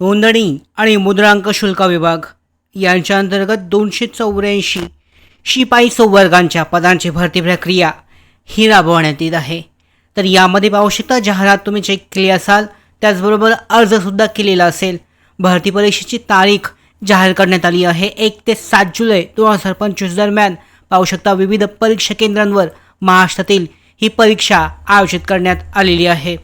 नोंदणी आणि मुद्रांक शुल्क विभाग. यांच्या अंतर्गत दोनशे चौऱ्याऐंशी शिपाई संवर्गांच्या पदांची भरती प्रक्रिया ही राबवण्यात येत आहे. तर यामध्ये पाहू शकता जाहिरात तुम्ही चेक केली असाल त्याचबरोबर अर्जसुद्धा केलेला असेल. भरती परीक्षेची तारीख जाहीर करण्यात आली आहे. एक ते सात जुलै दोन हजार पंचवीस दरम्यान पाहू शकता विविध परीक्षा केंद्रांवर महाराष्ट्रातील ही परीक्षा आयोजित करण्यात आलेली आहे.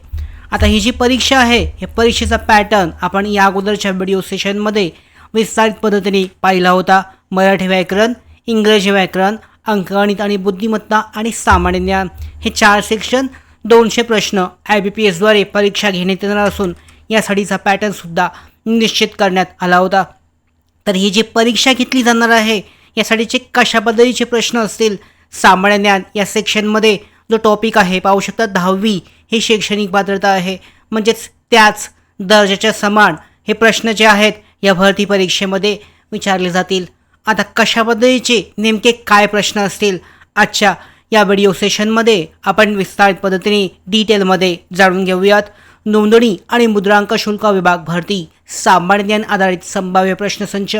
आता ही जी परीक्षा आहे हे परीक्षेचा पॅटर्न आपण या अगोदरच्या व्हिडिओ सेशनमध्ये विस्तारित पद्धतीने पाहिला होता. मराठी व्याकरण इंग्रजी व्याकरण अंकगणित आणि बुद्धिमत्ता आणि सामान्य ज्ञान हे चार सेक्शन दोनशे प्रश्न आय बी पी एसद्वारे परीक्षा घेण्यात येणार असून यासाठीचा पॅटर्नसुद्धा निश्चित करण्यात आला होता. तर ही जी परीक्षा घेतली जाणार आहे यासाठीचे कशा पद्धतीचे प्रश्न असतील सामान्य ज्ञान या सेक्शनमध्ये जो टॉपिक आहे पाहू शकता दहावी ही शैक्षणिक पात्रता आहे. म्हणजेच त्याच दर्जाच्या समान हे प्रश्न जे आहेत या भरती परीक्षेमध्ये विचारले जातील. आता कशा पद्धतीचे नेमके काय प्रश्न असतील? आजच्या या व्हिडिओ सेशनमध्ये आपण विस्तारित पद्धतीने डिटेलमध्ये जाणून घेऊयात. नोंदणी आणि मुद्रांक शुल्क विभाग भरती सामान्य ज्ञान आधारित संभाव्य प्रश्नसंच.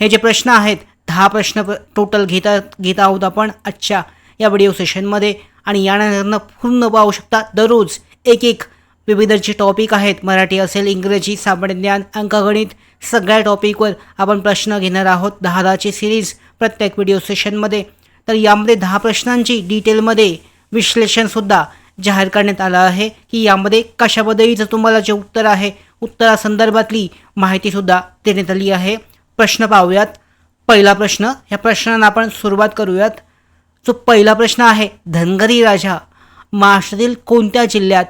हे जे प्रश्न आहेत दहा प्रश्न टोटल घेता घेत आहोत आपण आजच्या या व्हिडिओ सेशनमध्ये आणि यानंतर पूर्ण पाहू शकता दररोज एक एक विविध जे टॉपिक आहेत. मराठी असेल इंग्रजी सामान्य ज्ञान अंकगणित सगळ्या टॉपिकवर आपण प्रश्न घेणार आहोत दहा दहाची सिरीज प्रत्येक व्हिडिओ सेशनमध्ये तर यामध्ये दहा प्रश्नांची डिटेलमध्ये विश्लेषणसुद्धा जाहीर करण्यात आलं आहे की यामध्ये कशाबद्दलचं तुम्हाला जे उत्तर आहे उत्तरासंदर्भातली माहितीसुद्धा देण्यात आली आहे. प्रश्न पाहूयात. पहिला प्रश्न या प्रश्नांना आपण सुरुवात करूयात. जो पहिला प्रश्न आहे धनगरी राजा. महाराष्ट्रातील कोणत्या जिल्ह्यात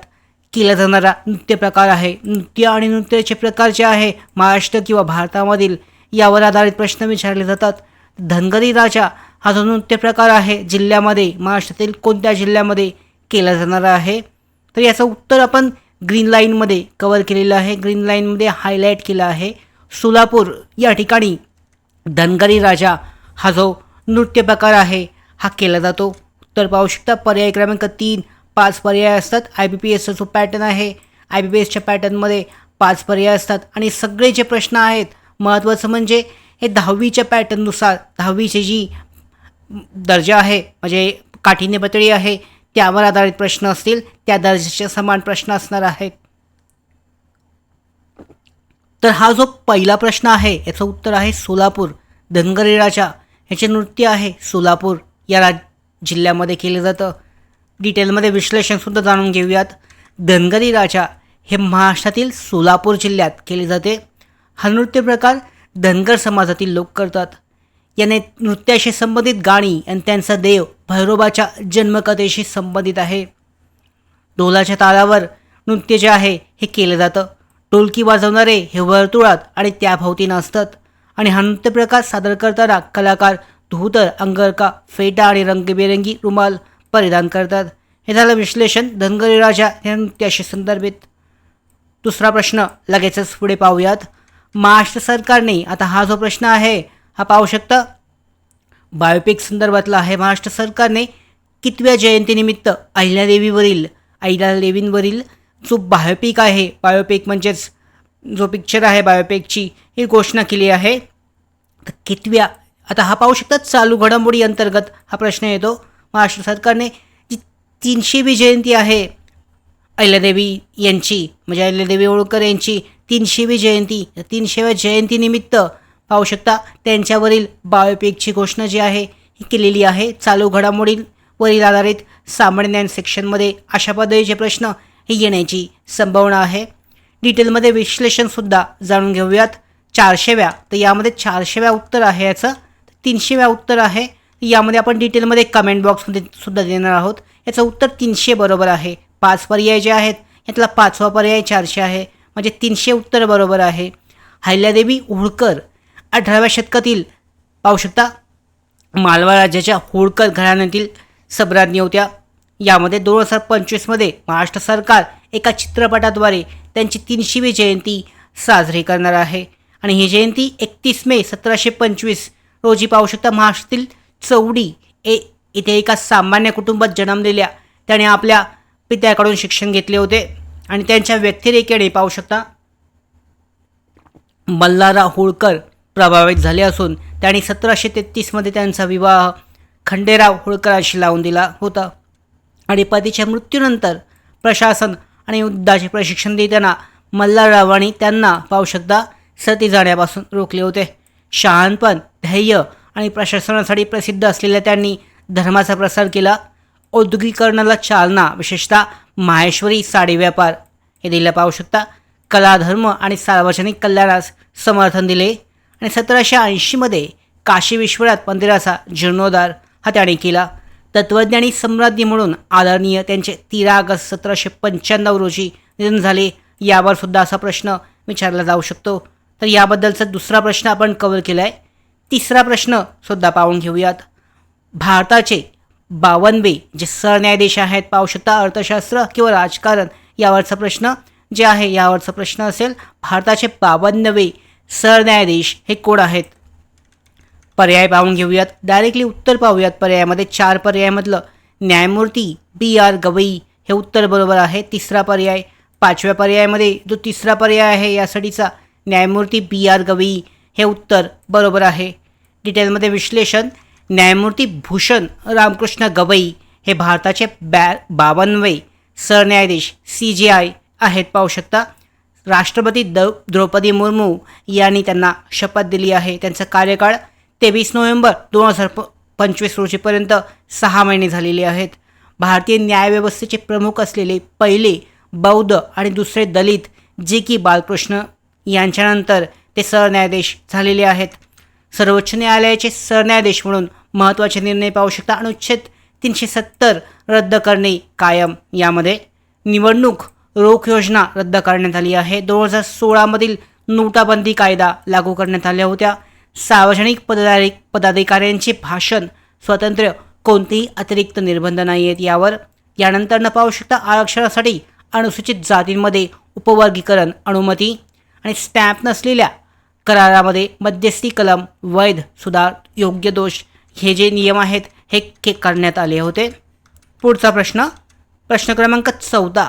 केला जाणारा नृत्यप्रकार आहे? नृत्य आणि नृत्याचे प्रकार जे आहे महाराष्ट्र किंवा भारतामधील यावर आधारित प्रश्न विचारले जातात. धनगरी राजा हा जो नृत्यप्रकार आहे जिल्ह्यामध्ये महाराष्ट्रातील कोणत्या जिल्ह्यामध्ये केला जाणारा आहे? तर याचं उत्तर आपण ग्रीन लाईनमध्ये कवर केलेलं आहे. ग्रीन लाईनमध्ये हायलाईट केलं आहे. सोलापूर या ठिकाणी धनगरी राजा हा जो नृत्य प्रकार आहे हा केला जातो. उत्तर पाहू शकता पर्याय क्रमांक तीन पाच पर्याय असतात. आय बी पी एसचा जो पॅटर्न आहे आय बी पी एसच्या पॅटर्नमध्ये पाच पर्याय असतात. आणि सगळे जे प्रश्न आहेत महत्त्वाचं म्हणजे हे दहावीच्या पॅटर्ननुसार दहावीची जी दर्जा आहे म्हणजे काठिण्य पातळी आहे त्यावर आधारित प्रश्न असतील. त्या दर्जाचे समान प्रश्न असणार आहेत. तर हा जो पहिला प्रश्न आहे याचं उत्तर आहे सोलापूर. धनगरी राजा ह्याचे नृत्य आहे सोलापूर. या राज जिल्ह्यामध्ये केलं जातं. डिटेलमध्ये विश्लेषणसुद्धा जाणून घेऊयात. धनगरी राजा हे महाराष्ट्रातील सोलापूर जिल्ह्यात केले जाते. हा नृत्य प्रकार धनगर समाजातील लोक करतात. याने नृत्याशी संबंधित गाणी आणि त्यांचा देव भैरोबाच्या जन्मकथेशी संबंधित आहे. ढोलाच्या तालावर नृत्य जे आहे हे केलं जातं. ढोलकी वाजवणारे हे वर्तुळात आणि त्याभोवती असतात आणि हा नृत्य प्रकार सादर करताना कलाकार धोतर अंगरका फेटा आणि रंगबेरंगी रुमाल परिधान करतात. हे झालं विश्लेषण धनगरी राजा या नृत्याशी संदर्भित. दुसरा प्रश्न लगेचच पुढे पाहूयात. महाराष्ट्र सरकारने आता हा जो प्रश्न आहे हा पाहू शकता. बायोपिक संदर्भातला आहे महाराष्ट्र सरकारने कितव्या जयंतीनिमित्त अहिल्यादेवीवरील अहिल्यादेवींवरील जो बायोपिक आहे बायोपिक म्हणजेच जो पिक्चर आहे बायोपिकची ही घोषणा केली आहे तर कितव्या आता हा पाहू शकतात चालू घडामोडी अंतर्गत हा प्रश्न येतो. महाराष्ट्र सरकारने जी तीनशेवी जयंती आहे अहिल्यादेवी यांची म्हणजे अहिल्यादेवी होळकर यांची तीनशेवी जयंती तीनशेव्या जयंतीनिमित्त पाहू शकता त्यांच्यावरील बायोपिकची घोषणा जी आहे ही केलेली आहे. चालू घडामोडींवरील आधारित सामान्य ज्ञान सेक्शनमध्ये अशा पद्धतीचे प्रश्न हे येण्याची संभावना आहे. डिटेलमध्ये विश्लेषणसुद्धा जाणून घेऊयात. चारशेव्या तर यामध्ये चारशेव्या उत्तर आहे याचं. तीनशेव्या उत्तर आहे. यामध्ये आपण डिटेलमध्ये कमेंट बॉक्समध्ये सुद्धा देणार आहोत. याचं उत्तर तीनशे बरोबर आहे. पाच पर्याय जे आहेत यातला पाचवा पर्याय चारशे आहे. म्हणजे तीनशे उत्तर बरोबर आहे. हायल्यादेवी होळकर अठराव्या शतकातील पाहू शकता मालवा राज्याच्या होळकर घराण्यातील सबराज्ञी होत्या. यामध्ये दोन हजार पंचवीसमध्ये महाराष्ट्र सरकार एका चित्रपटाद्वारे त्यांची तीनशेवी जयंती साजरी करणार आहे. आणि ही जयंती एकतीस मे सतराशे पंचवीस रोजी पाहू शकता महाराष्ट्रातील चौडी ए इथे एका सामान्य कुटुंबात जन्मलेल्या त्याने आपल्या पित्याकडून शिक्षण घेतले होते आणि त्यांच्या व्यक्तिरेखेने पाहू शकता मल्हारराव होळकर प्रभावित झाले असून त्यांनी सतराशे तेहतीसमध्ये त्यांचा विवाह खंडेराव होळकरांशी लावून दिला होता. आणि पतीच्या मृत्यूनंतर प्रशासन आणि युद्धाचे प्रशिक्षण देताना मल्हाररावांनी त्यांना पाहू शकता सती जाण्यापासून रोखले होते. शहाणपण ध्येय आणि प्रशासनासाठी प्रसिद्ध असलेल्या त्यांनी धर्माचा प्रसार केला. औद्योगिकरणाला चालना विशेषतः माहेश्वरी साडी व्यापार. हे दिलं पाहू शकता. कला धर्म आणि सार्वजनिक कल्याणास समर्थन दिले. आणि सतराशे ऐंशीमध्ये काशी विश्वनाथ मंदिराचा जीर्णोद्धार हा त्याने केला. तत्त्वज्ञानी सम्राज्ञी म्हणून आदरणीय त्यांचे तेरा ऑगस्ट सतराशे पंच्याण्णव रोजी निधन झाले. यावर सुद्धा असा प्रश्न विचारला जाऊ शकतो. तर याबद्दलचा दुसरा प्रश्न आपण कव्हर केला आहे तिसरा प्रश्न सुद्धा पाहून घेऊयात. भारताचे बावनवे जे सरन्यायाधीश आहेत पाहू शकता अर्थशास्त्र किंवा राजकारण यावरचा प्रश्न जे आहे यावरचा प्रश्न असेल भारताचे बावन्नवे सरन्यायाधीश हे कोण आहेत? पर्याय पाहून घेऊयात. डायरेक्टली उत्तर पाहूयात पर्यायामध्ये. चार पर्यायामधलं. न्यायमूर्ती बी आर गवई हे उत्तर बरोबर आहे. तिसरा पर्याय. पाचव्या पर्यायामध्ये जो तिसरा पर्याय आहे यासाठीचा न्यायमूर्ती बी आर गवई हे उत्तर बरोबर आहे. डिटेलमध्ये विश्लेषण न्यायमूर्ती भूषण रामकृष्ण गवई हे भारताचे बॅ बावनवे सरन्यायाधीश सी जी आय आहेत. पाहू शकता राष्ट्रपती द द्रौपदी मुर्मू यांनी त्यांना शपथ दिली आहे. त्यांचा कार्यकाळ तेवीस नोव्हेंबर दोन हजार प पंचवीस रोजीपर्यंत सहा महिने झालेले आहेत. भारतीय न्यायव्यवस्थेचे प्रमुख असलेले पहिले बौद्ध आणि दुसरे दलित जे की बालकृष्ण यांच्यानंतर ते सरन्यायाधीश झालेले आहेत. सर्वोच्च न्यायालयाचे सरन्यायाधीश म्हणून महत्त्वाचे निर्णय पाहू शकता. अनुच्छेद तीनशे सत्तर रद्द करणे कायम. यामध्ये निवडणूक रोख योजना रद्द करण्यात आली आहे. दोन हजार सोळामधील नोटाबंदी कायदा लागू करण्यात आल्या होत्या. सार्वजनिक पदाधिक पदाधिकाऱ्यांचे भाषण स्वातंत्र्य कोणतेही अतिरिक्त निर्बंध नाही आहेत यावर. यानंतर न पाहू शकता आरक्षणासाठी अनुसूचित जातींमध्ये उपवर्गीकरण अनुमती आणि स्टॅम्प नसलेल्या करारामध्ये मध्यस्थी कलम वैध सुधार योग्य दोष हे जे नियम आहेत हे के करण्यात आले होते. पुढचा प्रश्न प्रश्न क्रमांक चौदा.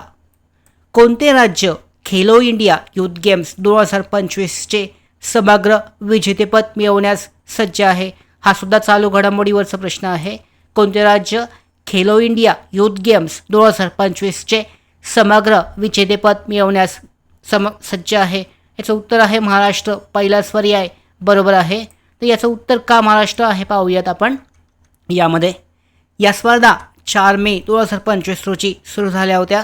कोणते राज्य खेलो इंडिया युथ गेम्स दोन हजार पंचवीसचे समग्र विजेतेपद मिळवण्यास सज्ज आहे? हा सुद्धा चालू घडामोडीवरचा प्रश्न आहे. कोणते राज्य खेलो इंडिया युथ गेम्स दोन हजार पंचवीसचे समग्र विजेतेपद मिळवण्यास सम सज्ज आहे? याचं उत्तर आहे महाराष्ट्र. पहिलाच पर्याय बरोबर आहे. तर याचं उत्तर का महाराष्ट्र आहे पाहूयात आपण. यामध्ये या स्पर्धा चार मे दोन हजार पंचवीस रोजी सुरू झाल्या होत्या.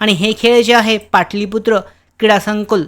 आणि हे खेळ जे आहे पाटलीपुत्र क्रीडा संकुल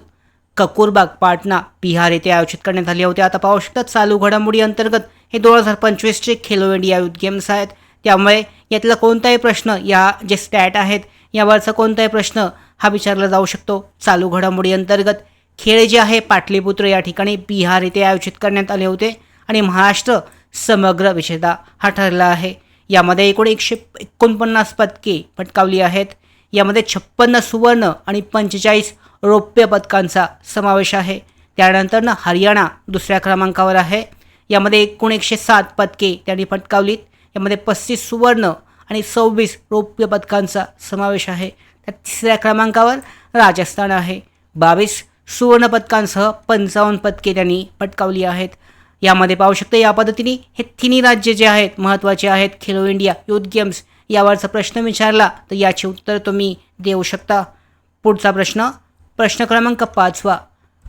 कपूरबाग पाटणा बिहार येथे आयोजित करण्यात आले होते. आता पाहू शकतात चालू घडामोडी अंतर्गत हे दोन हजार पंचवीसचे खेलो इंडिया युथ गेम्स आहेत. त्यामुळे यातला कोणताही प्रश्न या जे स्टॅट आहेत यावरचा कोणताही प्रश्न हा विचारला जाऊ शकतो. चालू घडामोडी अंतर्गत खेळ जे आहे पाटलीपुत्र या ठिकाणी बिहार येथे आयोजित करण्यात आले होते आणि महाराष्ट्र समग्र विजेता हा ठरला आहे. यामध्ये एकूण एकशे एकोणपन्नास पदके पटकावली आहेत. यामध्ये छप्पन्न सुवर्ण आणि पंचेचाळीस रौप्य पदकांचा समावेश आहे. त्यानंतरनं हरियाणा दुसऱ्या क्रमांकावर आहे. यामध्ये एकूण एकशे सात पदके त्यांनी पटकावलीत. यामध्ये पस्तीस सुवर्ण आणि सव्वीस रौप्य पदकांचा समावेश आहे. त्या तिसऱ्या क्रमांकावर राजस्थान आहे. बावीस सुवर्णपदकांसह पंचावन्न पदके त्यांनी पटकावली आहेत. यामध्ये पाहू शकता या पद्धतीने हे तिन्ही राज्य जे आहेत महत्त्वाचे आहेत खेलो इंडिया युथ गेम्स यावरचा प्रश्न विचारला तर याचे उत्तर तुम्ही देऊ शकता. पुढचा प्रश्न प्रश्न क्रमांक पाचवा.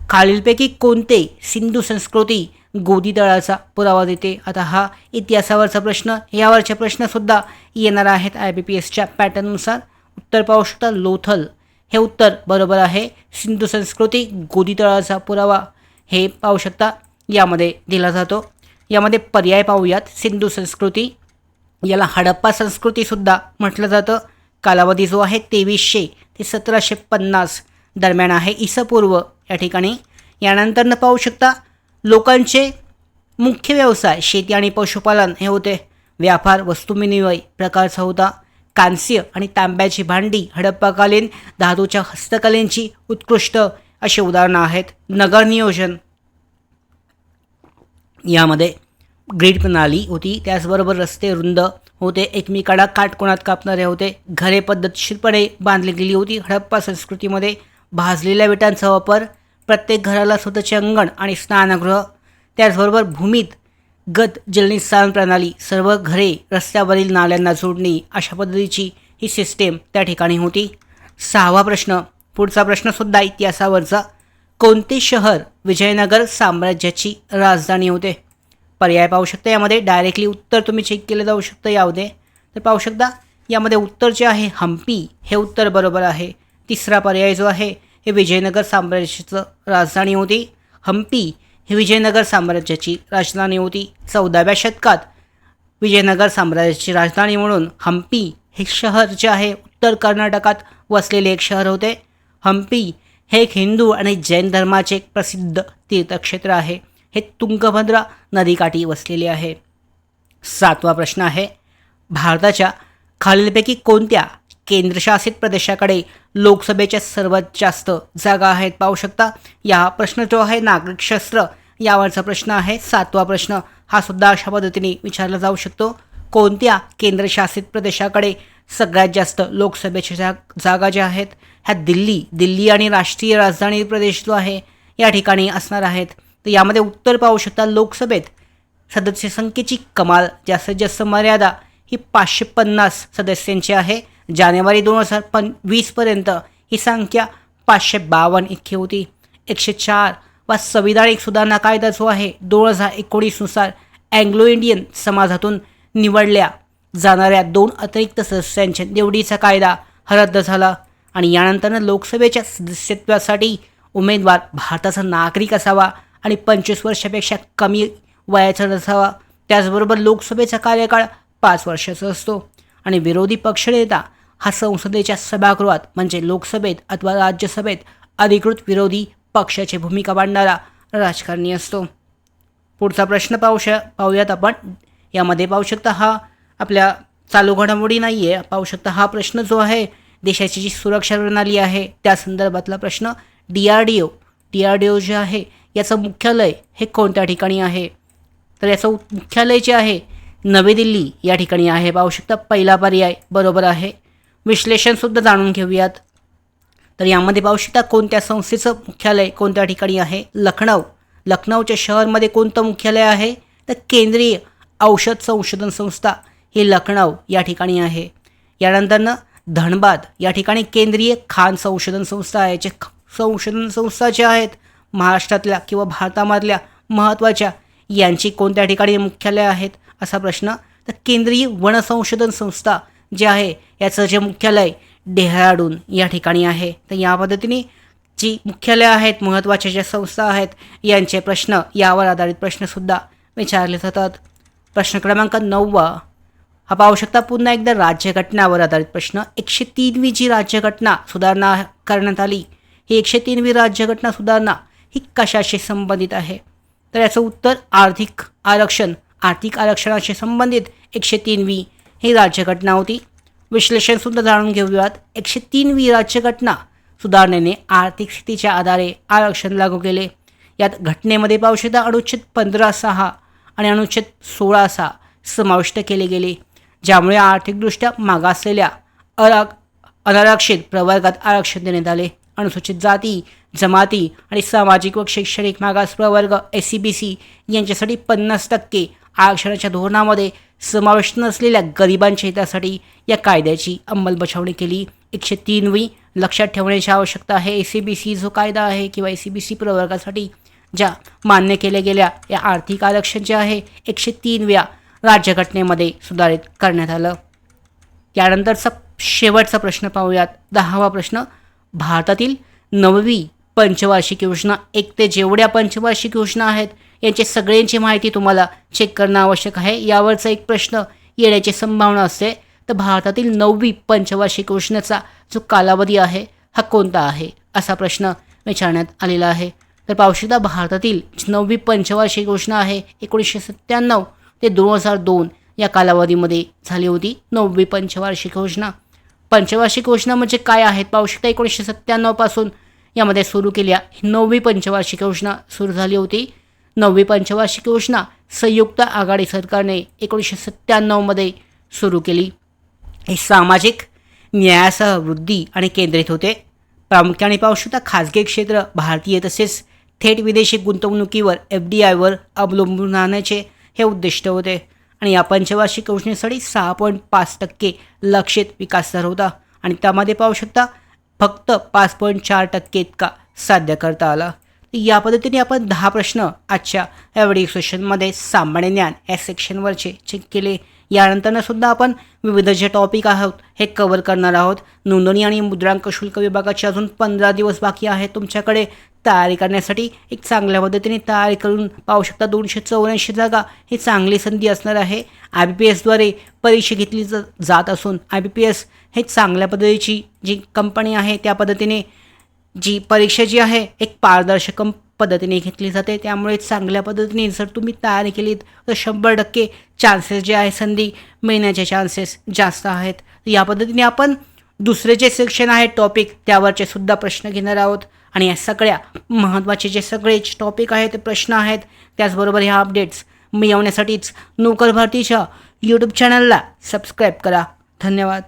खालीलपैकी कोणते सिंधू संस्कृती गोदीतळाचा पुरावा देते? आता हा इतिहासावरचा प्रश्न यावरचे प्रश्नसुद्धा येणार आहेत आय बी पी एसच्या पॅटर्ननुसार. उत्तर पाहू शकता लोथल. हे उत्तर बरोबर आहे. सिंधू संस्कृती गोदीतळाचा पुरावा हे पाहू शकता. यामध्ये दिला जातो. यामध्ये पर्याय पाहूयात. सिंधू संस्कृती याला हडप्पा संस्कृतीसुद्धा म्हटलं जातं. कालावधी जो आहे तेवीसशे ते सतराशे पन्नास दरम्यान आहे इसपूर्व या ठिकाणी. यानंतरनं पाहू शकता लोकांचे मुख्य व्यवसाय शेती आणि पशुपालन हे होते. व्यापार वस्तुविनिमय प्रकारचा होता. कांस्य आणि तांब्याची भांडी हडप्पाकालीन धातूच्या हस्तकलेंची उत्कृष्ट अशी उदाहरणं आहेत. नगर नियोजन. यामध्ये ग्रीड प्रणाली होती त्याचबरोबर रस्ते रुंद होते एकमेकाला काटकोणात कापणारे होते घरे पद्धतशीरपणे बांधली गेली होती हडप्पा संस्कृतीमध्ये भाजलेल्या विटांचा वापर प्रत्येक घराला स्वतःचे अंगण आणि स्नानगृह त्याचबरोबर भूमीत गत जलनिस्सारण प्रणाली सर्व घरे रस्त्यावरील नाल्यांना जोडणे अशा पद्धतीची ही सिस्टेम त्या ठिकाणी होती. सहावा प्रश्न पुढचा प्रश्नसुद्धा इतिहासावरचा. कोणते शहर विजयनगर साम्राज्याची राजधानी होते? पर्याय पाहू शकता यामध्ये. डायरेक्टली उत्तर तुम्ही चेक केलं जाऊ शकतं यामध्ये. तर पाहू शकता यामध्ये उत्तर जे आहे हम्पी हे उत्तर बरोबर आहे. तिसरा पर्याय जो आहे हे विजयनगर साम्राज्याचं राजधानी होती. हम्पी ही विजयनगर साम्राज्याची राजधानी होती. चौदाव्या शतकात विजयनगर साम्राज्याची राजधानी म्हणून हम्पी हे शहर जे आहे उत्तर कर्नाटकात वसलेले एक शहर होते. हम्पी हे एक हिंदू आणि जैन धर्माचे एक प्रसिद्ध तीर्थक्षेत्र आहे. हे तुंगभद्रा नदीकाठी वसलेले आहे. सातवा प्रश्न आहे भारताच्या खालीलपैकी कोणत्या केंद्रशासित प्रदेशाकडे लोकसभेच्या सर्वात जास्त जागा आहेत. पाहू शकता या प्रश्न जो आहे नागरिक शस्त्र यावरचा प्रश्न आहे. सातवा प्रश्न हा सुद्धा अशा पद्धतीने विचारला जाऊ शकतो. कोणत्या केंद्रशासित प्रदेशाकडे सगळ्यात जास्त लोकसभेच्या जा जागा ज्या आहेत ह्या दिल्ली दिल्ली आणि राष्ट्रीय राजधानी प्रदेश जो आहे या ठिकाणी असणार आहेत. तर यामध्ये उत्तर पाहू शकता लोकसभेत सदस्य संख्येची कमाल जास्तीत जास्त मर्यादा ही पाचशे पन्नास सदस्यांची आहे. जानेवारी दोन हजार पन वीसपर्यंत ही संख्या पाचशे बावन्न इतकी होती. एकशे चार वा संविधानिक सुधारणा कायदा जो आहे दोन हजार एकोणीसनुसार अँग्लो इंडियन समाजातून निवडल्या. जाणाऱ्या दोन अतिरिक्त सदस्यांच्या निवडीचा कायदा रद्द झाला आणि यानंतरनं लोकसभेच्या सदस्यत्वासाठी उमेदवार भारताचा नागरिक असावा आणि पंचवीस वर्षापेक्षा कमी वयाचा नसावा. त्याचबरोबर लोकसभेचा कार्यकाळ पाच वर्षाचा असतो. आणि विरोधी पक्षनेता हा संसदेच्या सभागृहात म्हणजे लोकसभेत अथवा राज्यसभेत अधिकृत विरोधी पक्षाची भूमिका मांडणारा राजकारणी असतो. पुढचा प्रश्न पाहू श पाहूयात आपण. यामध्ये पाहू शकता हा आपल्या चालू घडामोडी नाही आहे पाहू शकता हा प्रश्न जो आहे देशाची जी सुरक्षा प्रणाली आहे त्या संदर्भातला प्रश्न. D R D O D R D O जे आहे याचं मुख्यालय हे कोणत्या ठिकाणी आहे? तर याचं मुख्यालय जे आहे नवी दिल्ली या ठिकाणी आहे. पाहू शकता पहिला पर्याय बरोबर आहे. विश्लेषणसुद्धा जाणून घेऊयात. तर यामध्ये पाहू शकता कोणत्या संस्थेचं मुख्यालय कोणत्या ठिकाणी आहे? लखनौ. लखनौच्या शहरमध्ये कोणतं मुख्यालय आहे? तर केंद्रीय औषध संशोधन संस्था ही लखनौ या ठिकाणी आहे. यानंतरनं धनबाद या ठिकाणी केंद्रीय खान संशोधन संस्था आहे. जे ख- संशोधन संस्था ज्या आहेत महाराष्ट्रातल्या किंवा भारतामधल्या महत्त्वाच्या यांची कोणत्या ठिकाणी मुख्यालय आहेत? असा प्रश्न. तर केंद्रीय वन संशोधन संस्था जे आहे याचं जे मुख्यालय डेहराडून या ठिकाणी आहे. तर या पद्धतीने जी मुख्यालय आहेत महत्त्वाच्या ज्या संस्था आहेत यांचे प्रश्न यावर आधारित प्रश्नसुद्धा विचारले जातात. प्रश्न क्रमांक नववा. हा पाहू शकता पुन्हा एकदा राज्यघटनावर आधारित प्रश्न. एकशे तीनवी जी राज्यघटना सुधारणा करण्यात आली. ही एकशे तीनवी राज्यघटना सुधारणा ही कशाशी संबंधित आहे? तर याचं उत्तर आर्थिक आरक्षण आर्थिक आरक्षणाशी संबंधित एकशे तीनवी ही राज्यघटना होती. विश्लेषणसुद्धा जाणून घेऊयात एकशे तीनवी राज्यघटना सुधारणेने आर्थिक स्थितीच्या आधारे आरक्षण लागू केले. यात घटनेमध्ये पाहू अनुच्छेद पंधरा सहा आणि अनुच्छेद सोळा सहा समाविष्ट केले गेले ज्यामुळे आर्थिकदृष्ट्या मागासलेल्या अराग अनारक्षित प्रवर्गात आरक्षण देण्यात आले. अनुसूचित जाती जमाती आणि सामाजिक व शैक्षणिक मागास प्रवर्ग एस सी बी सी यांच्यासाठी पन्नास टक्के आरक्षणाच्या धोरणामध्ये समावेश नसलेल्या गरिबांच्या हितासाठी या कायद्याची अंमलबजावणी केली. एकशे तीनवी लक्षात ठेवण्याची आवश्यकता आहे. ए सी बी सी जो कायदा आहे किंवा ए सी बी सी प्रवर्गासाठी ज्या मान्य केल्या गेल्या या आर्थिक आरक्षण जे आहे एकशे तीनव्या राज्यघटनेमध्ये सुधारित करण्यात आलं. त्यानंतरचा शेवटचा प्रश्न पाहूयात. दहावा प्रश्न. भारतातील नववी पंचवार्षिक योजना एक ते जेवढ्या पंचवार्षिक योजना आहेत यांची सगळ्यांची माहिती तुम्हाला चेक करणं आवश्यक आहे. यावरचा एक प्रश्न येण्याची संभावना असते. तर भारतातील नववी पंचवार्षिक योजनेचा जो कालावधी आहे हा कोणता आहे? असा प्रश्न विचारण्यात आलेला आहे. तर पाहू भारतातील नववी पंचवार्षिक योजना आहे एकोणीसशे सत्त्याण्णव ते दोन हजार दोन या कालावधीमध्ये झाली होती नववी पंचवार्षिक योजना पंचवार्षिक योजना म्हणजे काय आहेत? पाहू एकोणीसशे सत्त्याण्णवपासून यामध्ये सुरू केल्या ही नववी पंचवार्षिक योजना सुरू झाली होती. नववी पंचवार्षिक योजना संयुक्त आघाडी सरकारने एकोणीसशे सत्त्याण्णवमध्ये सुरू केली. हे सामाजिक न्यायासह वृद्धी आणि केंद्रित होते. प्रामुख्याने पाहू शकता खाजगी क्षेत्र भारतीय तसेच थेट विदेशी गुंतवणुकीवर एफ डी आयवर अवलंबून राहण्याचे हे उद्दिष्ट होते. आणि या पंचवार्षिक योजनेसाठी सहा पॉईंट पाच टक्के लक्षित विकास दर होता. आणि त्यामध्ये पाहू शकता फक्त पाच पॉईंट चार टक्के इतका साध्य करता आला. या पद्धतीने आपण दहा प्रश्न आजच्या एवढी सेशनमध्ये सामान्य ज्ञान या सेक्शनवरचे चेक केले. यानंतरनं सुद्धा आपण विविध जे टॉपिक आहोत हे कवर करणार आहोत. नोंदणी आणि मुद्रांक शुल्क विभागाचे अजून पंधरा दिवस बाकी आहे तुमच्याकडे. तयारी करण्यासाठी एक चांगल्या पद्धतीने तयारी करून पाहू शकता दोनशे चौऱ्याऐंशी जागा. ही चांगली संधी असणार आहे. आय बी पी एसद्वारे परीक्षा घेतली जात असून आय बी पी एस हे चांगल्या पद्धतीची जी कंपनी आहे त्या पद्धतीने जी परीक्षा जी आहे एक पारदर्शक पद्धतीने घेतली जाते. त्यामुळे चांगल्या पद्धतीने जर तुम्ही तयारी केलीत तर शंभर टक्के चान्सेस जे आहे संधी मिळण्याचे चान्सेस जास्त आहेत. या पद्धतीने आपण दुसरे जे सेक्शन आहे टॉपिक त्यावरचे सुद्धा प्रश्न घेणार आहोत. आणि या सगळ्या महत्त्वाचे जे सगळे टॉपिक आहेत ते प्रश्न आहेत. त्याचबरोबर ह्या अपडेट्स मिळवण्यासाठीच नोकर भारतीच्या यूट्यूब चॅनलला सबस्क्राईब करा. धन्यवाद.